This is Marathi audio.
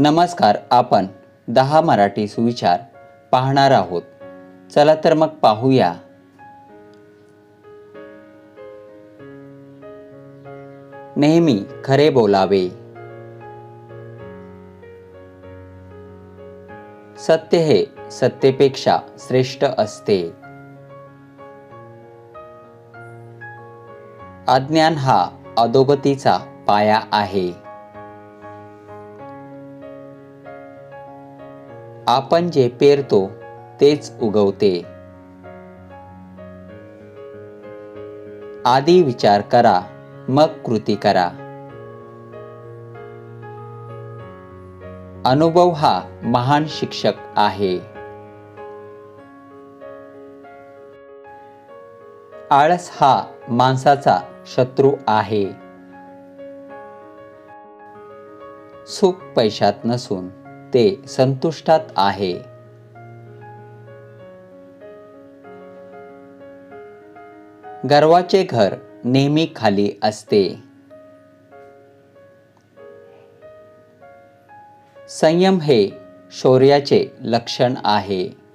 नमस्कार आपण दहा मराठी सुविचार पाहणार आहोत. चला तर मग पाहूया. नेहमी खरे बोलावे. सत्य हे सत्तेपेक्षा श्रेष्ठ असते. अज्ञान हा अधोगतीचा पाया आहे. आपण जे पेरतो तेच उगवते. आधी विचार करा मग कृती करा. अनुभव हा महान शिक्षक आहे. आळस हा माणसाचा शत्रू आहे. सुख पैशात नसून. ते संतुष्टात आहे. गर्वाचे घर नेहमी खाली असते. संयम हे शौर्याचे लक्षण आहे.